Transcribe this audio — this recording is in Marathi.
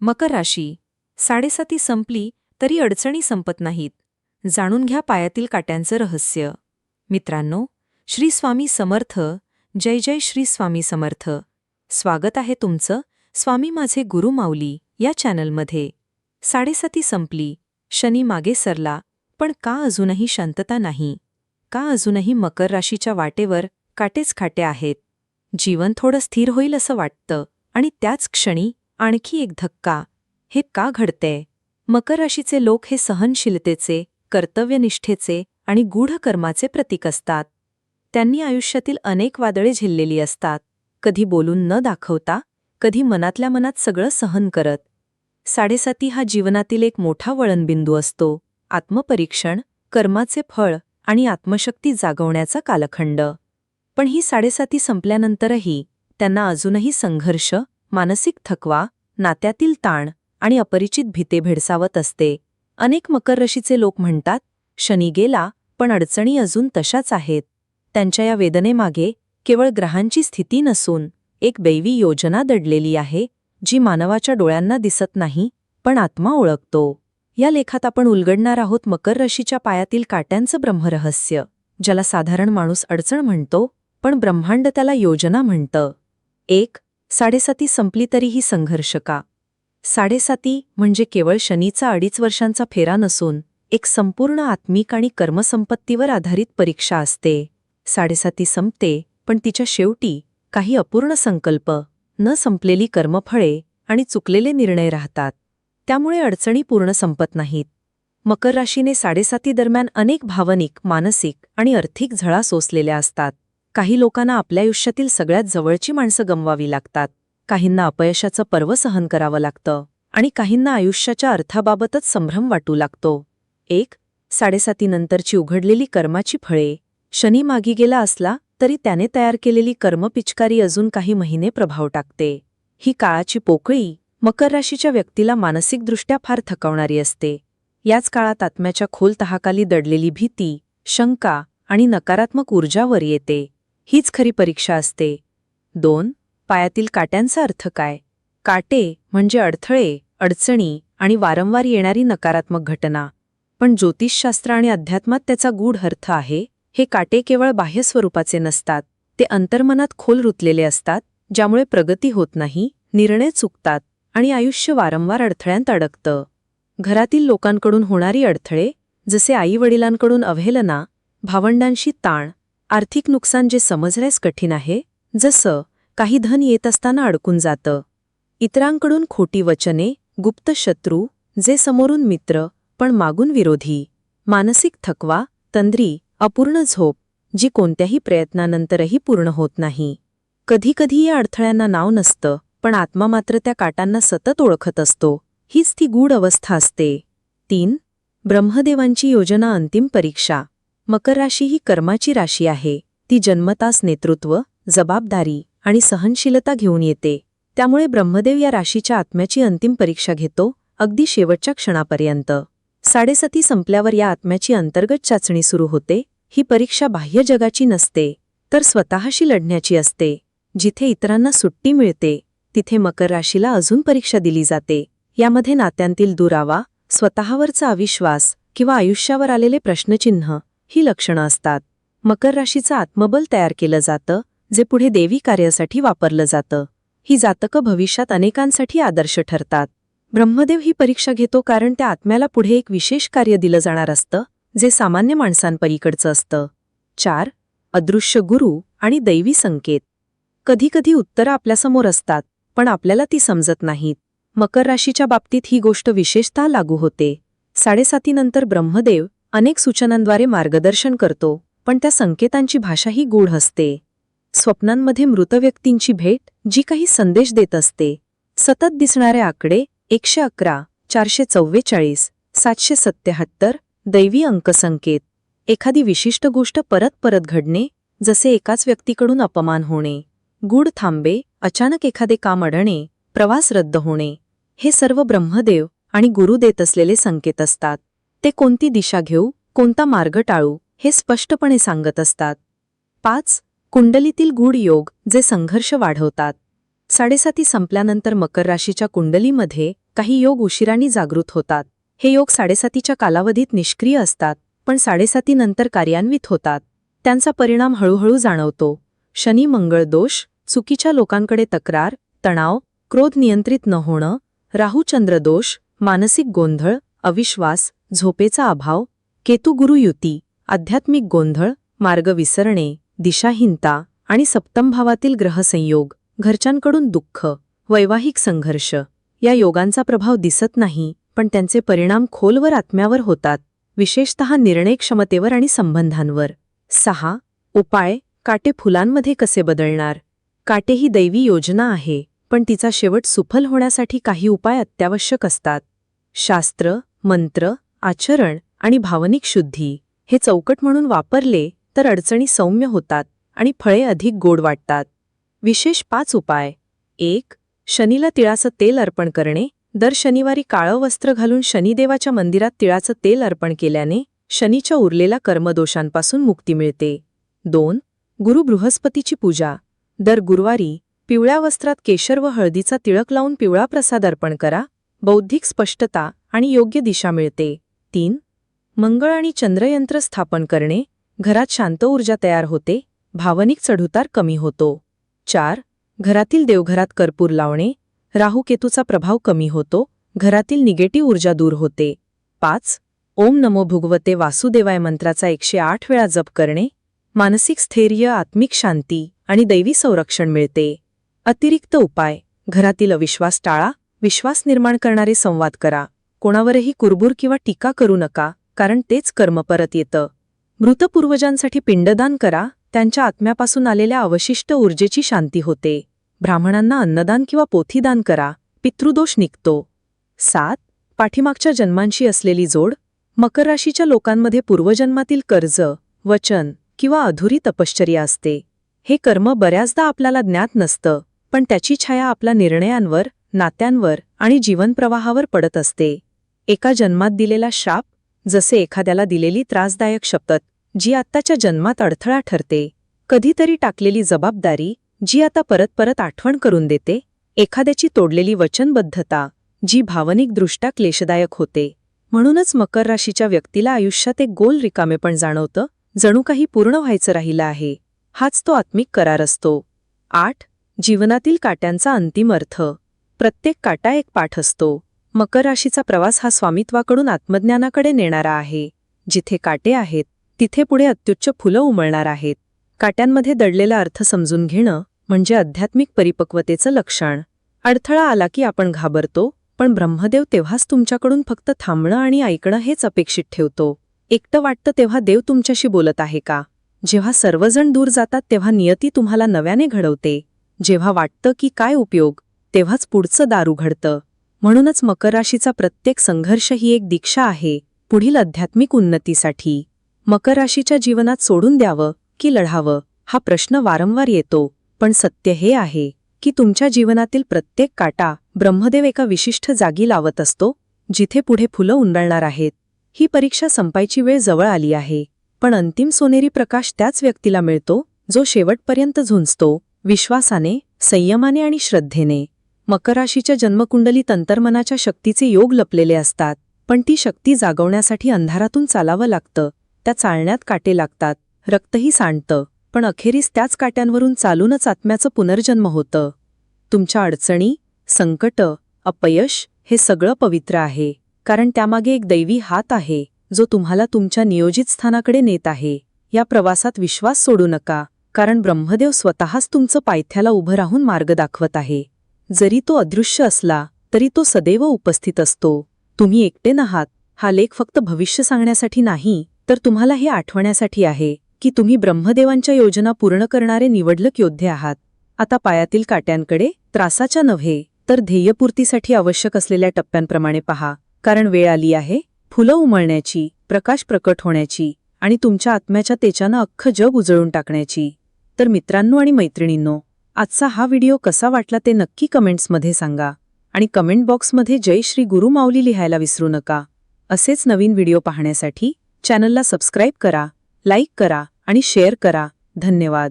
मकर राशी. साडेसाती संपली तरी अडचणी संपत नाहीत. जाणून घ्या पायातील काट्यांचं रहस्य. मित्रांनो श्री स्वामी समर्थ. जय जय श्री स्वामी समर्थ. स्वागत आहे तुमचं स्वामी माझे गुरु माऊली या चॅनलमध्ये. साडेसाती संपली. शनी मागे सरला पण का अजूनही शांतता नाही? का अजूनही मकर राशीच्या वाटेवर काटेच खाटे आहेत? जीवन थोडं स्थिर होईल असं वाटतं आणि त्याच क्षणी आणखी एक धक्का. हे का घडतंय? मकर राशीचे लोक हे सहनशीलतेचे कर्तव्यनिष्ठेचे आणि गूढ कर्माचे प्रतीक असतात. त्यांनी आयुष्यातील अनेक वादळे झेललेली असतात. कधी बोलून न दाखवता कधी मनातल्या मनात सगळं सहन करत. साडेसाती हा जीवनातील एक मोठा वळणबिंदू असतो. आत्मपरीक्षण कर्माचे फळ आणि आत्मशक्ती जागवण्याचा कालखंड. पण ही साडेसाती संपल्यानंतरही त्यांना अजूनही संघर्ष मानसिक थकवा नात्यातील ताण आणि अपरिचित भीते भेडसावत असते. अनेक मकर राशीचे लोक म्हणतात शनी गेला पण अडचणी अजून तशाच आहेत. त्यांच्या या वेदनेमागे केवळ ग्रहांची स्थिती नसून एक दैवी योजना दडलेली आहे जी मानवाच्या डोळ्यांना दिसत नाही पण आत्मा ओळखतो. या लेखात आपण उलगडणार आहोत मकर राशीच्या पायातील काट्यांचं ब्रह्मरहस्य ज्याला साधारण माणूस अडचण म्हणतो पण ब्रह्मांड त्याला योजना म्हणतं. एक साडेसाती संपली तरीही संघर्ष का साडेसाती म्हणजे केवळ शनीचा अडीच वर्षांचा फेरा नसून एक संपूर्ण आत्मिक आणि कर्मसंपत्तीवर आधारित परीक्षा असते. साडेसाती संपते पण तिच्या शेवटी काही अपूर्ण संकल्प न संपलेली कर्मफळे आणि चुकलेले निर्णय राहतात. त्यामुळे अडचणी पूर्ण संपत नाहीत. मकर राशीने साडेसाती दरम्यान अनेक भावनिक मानसिक आणि आर्थिक झळा सोसलेल्या असतात. काही लोकांना आपल्या आयुष्यातील सगळ्यात जवळची माणसं गमवावी लागतात. काहींना अपयशाचं पर्व सहन करावं लागतं. आणि काहींना आयुष्याच्या अर्थाबाबतच संभ्रम वाटू लागतो. एक साडेसातीनंतरची उघडलेली कर्माची फळे. शनी मागी गेला असला तरी त्याने तयार केलेली कर्मपिचकारी अजून काही महिने प्रभाव टाकते. ही काळाची पोकळी मकर राशीच्या व्यक्तीला मानसिकदृष्ट्या फार थकवणारी असते. याच काळात आत्म्याच्या खोल तहाखाली दडलेली भीती शंका आणि नकारात्मक ऊर्जावर येते. हीच खरी परीक्षा असते. दोन पायातील काट्यांचा अर्थ काय? काटे म्हणजे अडथळे अडचणी आणि वारंवार येणारी नकारात्मक घटना. पण ज्योतिषशास्त्र आणि अध्यात्मात त्याचा गूढ अर्थ आहे हे काटे केवळ बाह्य स्वरूपाचे नसतात ते अंतर्मनात खोल रुतलेले असतात ज्यामुळे प्रगती होत नाही निर्णय चुकतात आणि आयुष्य वारंवार अडथळ्यांत अडकतं. घरातील लोकांकडून होणारी अडथळे जसे आईवडिलांकडून अवहेलना भावंडांशी ताण आर्थिक नुकसान जे समजण्यास कठीण आहे जसं काही धन येत असताना अडकून जातं. इतरांकडून खोटी वचने गुप्त शत्रू जे समोरून मित्र पण मागून विरोधी. मानसिक थकवा तंद्री अपूर्ण झोप जी कोणत्याही प्रयत्नानंतरही पूर्ण होत नाही. कधीकधी या अडथळ्यांना नाव नसतं पण आत्मा मात्र त्या काटांना सतत ओळखत असतो. हीच ती गूढ अवस्था असते. तीन ब्रह्मदेवांची योजना अंतिम परीक्षा. मकर राशी ही कर्माची राशी आहे. ती जन्मतास नेतृत्व जबाबदारी आणि सहनशीलता घेऊन येते. त्यामुळे ब्रह्मदेव या राशीच्या आत्म्याची अंतिम परीक्षा घेतो अगदी शेवटच्या क्षणापर्यंत. साडेसती संपल्यावर या आत्म्याची अंतर्गत चाचणी सुरू होते. ही परीक्षा बाह्य जगाची नसते तर स्वतःशी लढण्याची असते. जिथे इतरांना सुट्टी मिळते तिथे मकर राशीला अजून परीक्षा दिली जाते. यामध्ये नात्यांतील दुरावा स्वतःवरचा अविश्वास किंवा आयुष्यावर आलेले प्रश्नचिन्ह ही लक्षणं असतात. मकर राशीचं आत्मबल तयार केलं जातं जे पुढे देवी कार्यासाठी वापरलं जातं. ही जातकं भविष्यात अनेकांसाठी आदर्श ठरतात. ब्रह्मदेव ही परीक्षा घेतो कारण त्या आत्म्याला पुढे एक विशेष कार्य दिलं जाणार असतं जे सामान्य माणसांपलीकडचं असतं. चार अदृश्य गुरु आणि दैवी संकेत. कधीकधी उत्तरं आपल्यासमोर असतात पण आपल्याला ती समजत नाहीत. मकर राशीच्या बाबतीत ही गोष्ट विशेषतः लागू होते. साडेसातीनंतर ब्रह्मदेव अनेक सूचनांद्वारे मार्गदर्शन करतो पण त्या संकेतांची भाषाही गूढ असते. स्वप्नांमध्ये मृत व्यक्तींची भेट जी काही संदेश देत असते. सतत दिसणारे आकडे एकशे अकरा चारशे चव्वेचाळीस सातशे सत्याहत्तर दैवी अंकसंकेत. एखादी विशिष्ट गोष्ट परत परत घडणे जसे एकाच व्यक्तीकडून अपमान होणे. गूढ थांबे अचानक एखादे काम अडणे प्रवास रद्द होणे. हे सर्व ब्रह्मदेव आणि गुरु देत असलेले संकेत असतात. ते कोणती दिशा घेऊ कोणता मार्ग टाळू हे स्पष्टपणे सांगत असतात. पाच कुंडलीतील गूढ योग जे संघर्ष वाढवतात. साडेसाती संपल्यानंतर मकर राशीच्या कुंडलीमध्ये काही योग उशिराने जागृत होतात. हे योग साडेसातीच्या कालावधीत निष्क्रिय असतात पण साडेसातीनंतर कार्यान्वित होतात. त्यांचा परिणाम हळूहळू जाणवतो. शनी मंगळ दोष चुकीच्या लोकांकडे तक्रार तणाव क्रोध नियंत्रित न होणं राहूचंद्रदोष मानसिक गोंधळ अविश्वास झोपेचा अभाव केतू गुरु युती आध्यात्मिक गोंधळ मार्ग विसरणे दिशाहीनता आणि सप्तमभावातील ग्रहसंयोग घरच्यांकडून दुःख वैवाहिक संघर्ष या योगांचा प्रभाव दिसत नाही पण त्यांचे परिणाम खोलवर आत्म्यावर होतात विशेषत निर्णय क्षमतेवर आणि संबंधांवर. सहा. उपाय काटे फुलांमध्ये कसे बदलणार? काटे ही दैवी योजना आहे पण तिचा शेवट सुफल होण्यासाठी काही उपाय अत्यावश्यक असतात. शास्त्र मंत्र आचरण आणि भावनिक शुद्धी हे चौकट म्हणून वापरले तर अडचणी सौम्य होतात आणि फळे अधिक गोड वाटतात. विशेष पाच उपाय. एक शनीला तिळाचं तेल अर्पण करणे. दर शनिवारी काळं वस्त्र घालून शनिदेवाच्या मंदिरात तिळाचं तेल अर्पण केल्याने शनीच्या उरलेल्या कर्मदोषांपासून मुक्ती मिळते. दोन गुरु बृहस्पतीची पूजा. दर गुरुवारी पिवळ्या वस्त्रात केशर व हळदीचा तिळक लावून पिवळा प्रसाद अर्पण करा. बौद्धिक स्पष्टता आणि योग्य दिशा मिळते. तीन मंगळ आणि चंद्रयंत्र स्थापन करणे घरात शांत ऊर्जा तयार होते भावनिक चढउतार कमी होतो. चार घरातील देवघरात कर्पूर लावणे राहुकेतूचा प्रभाव कमी होतो घरातील निगेटिव्ह ऊर्जा दूर होते. पाच ओम नमो भुगवते वासुदेवाय मंत्राचा एकशे आठ वेळा जप करणे मानसिक स्थैर्य आत्मिक शांती आणि दैवी संरक्षण मिळते. अतिरिक्त उपाय घरातील अविश्वास टाळा विश्वास निर्माण करणारे संवाद करा. कोणावरही कुरबूर किंवा टीका करू नका कारण तेच कर्म परत येतं. मृत पूर्वजांसाठी पिंडदान करा त्यांच्या आत्म्यापासून आलेल्या अवशिष्ट ऊर्जेची शांती होते. ब्राह्मणांना अन्नदान किंवा पोथीदान करा पितृदोष निघतो. सात पाठीमागच्या जन्मांशी असलेली जोड मकर राशीच्या लोकांमध्ये पूर्वजन्मातील कर्ज वचन किंवा अधुरी तपश्चर्या असते. हे कर्म बऱ्याचदा आपल्याला ज्ञात नसतं पण त्याची छाया आपल्या निर्णयांवर नात्यांवर आणि जीवनप्रवाहावर पडत असते. एका जन्मात दिलेला शाप जसे एखाद्याला दिलेली त्रासदायक शपथ जी आत्ताच्या जन्मात अडथळा ठरते. कधीतरी टाकलेली जबाबदारी जी आता परत परत आठवण करून देते एखाद्याची तोडलेली वचनबद्धता जी भावनिकदृष्ट्या क्लेशदायक होते. म्हणूनच मकर राशीच्या व्यक्तीला आयुष्यात एक गोल रिकामेपण जाणवतं जणू काही पूर्ण व्हायचं राहिलं आहे. हाच तो आत्मिक करार असतो. आठ. जीवनातील काट्यांचा अंतिम अर्थ. प्रत्येक काटा एक पाठ असतो. मकर राशीचा प्रवास हा स्वामित्वाकडून आत्मज्ञानाकडे नेणारा आहे. जिथे काटे आहेत तिथे पुढे अत्युच्च फुलं उमळणार आहेत. काट्यांमध्ये दडलेला अर्थ समजून घेणं म्हणजे आध्यात्मिक परिपक्वतेचं लक्षण. अडथळा आला की आपण घाबरतो पण ब्रह्मदेव तेव्हाच तुमच्याकडून फक्त थांबणं आणि ऐकणं हेच अपेक्षित ठेवतो. एकटं वाटतं तेव्हा देव तुमच्याशी बोलत आहे का? जेव्हा सर्वजण दूर जातात तेव्हा नियती तुम्हाला नव्याने घडवते. जेव्हा वाटतं की काय उपयोग तेव्हाच पुढचं दार उघडतं म्हणूनच मकर राशीचा प्रत्येक संघर्ष ही एक दीक्षा आहे पुढील आध्यात्मिक उन्नतीसाठी. मकर राशीच्या जीवनात सोडून द्यावं की लढावं हा प्रश्न वारंवार येतो पण सत्य हे आहे की तुमच्या जीवनातील प्रत्येक काटा ब्रह्मदेव एका विशिष्ट जागी लावत असतो जिथे पुढे फुलं उंडळणार आहेत. ही परीक्षा संपायची वेळ जवळ आली आहे पण अंतिम सोनेरी प्रकाश त्याच व्यक्तीला मिळतो जो शेवटपर्यंत झुंजतो विश्वासाने संयमाने आणि श्रद्धेने. मकर राशीच्या तंतर्मनाच्या शक्तीचे योग लपलेले असतात पण ती शक्ती जागवण्यासाठी अंधारातून चालावं लागतं त्या चालण्यात काटे लागतात रक्तही सांडतं पण अखेरीस त्याच काट्यांवरून चालूनच आत्म्याचं पुनर्जन्म होतं. तुमच्या अडचणी संकट अपयश हे सगळं पवित्र आहे कारण त्यामागे एक दैवी हात आहे जो तुम्हाला तुमच्या नियोजित स्थानाकडे नेत आहे. या प्रवासात विश्वास सोडू नका कारण ब्रह्मदेव स्वतःच तुमचं पायथ्याला उभं राहून मार्ग दाखवत आहे. जरी तो अदृश्य असला तरी तो सदैव उपस्थित असतो. तुम्ही एकटे नहात हा लेख फक्त भविष्य सांगण्यासाठी नाही तर तुम्हाला हे आठवण्यासाठी आहे की तुम्ही ब्रह्मदेवांच्या योजना पूर्ण करणारे निवडलक योद्धे आहात. आता पायातील काट्यांकडे त्रासाच्या नव्हे तर ध्येयपूर्तीसाठी आवश्यक असलेल्या टप्प्यांप्रमाणे पहा. कारण वेळ आली आहे फुलं उमळण्याची प्रकाश प्रकट होण्याची आणि तुमच्या आत्म्याच्या तेच्यानं अख्खं जग उजळून टाकण्याची. तर मित्रांनो आणि मैत्रिणींनो आजचा हा व्हिडिओ कसा वाटला ते नक्की कमेंट्समध्ये सांगा. आणि कमेंट बॉक्समध्ये जय श्री गुरु माऊली लिहायला विसरू नका. असेच नवीन व्हिडिओ पाहण्यासाठी चॅनलला सबस्क्राईब करा लाईक करा आणि शेअर करा. धन्यवाद.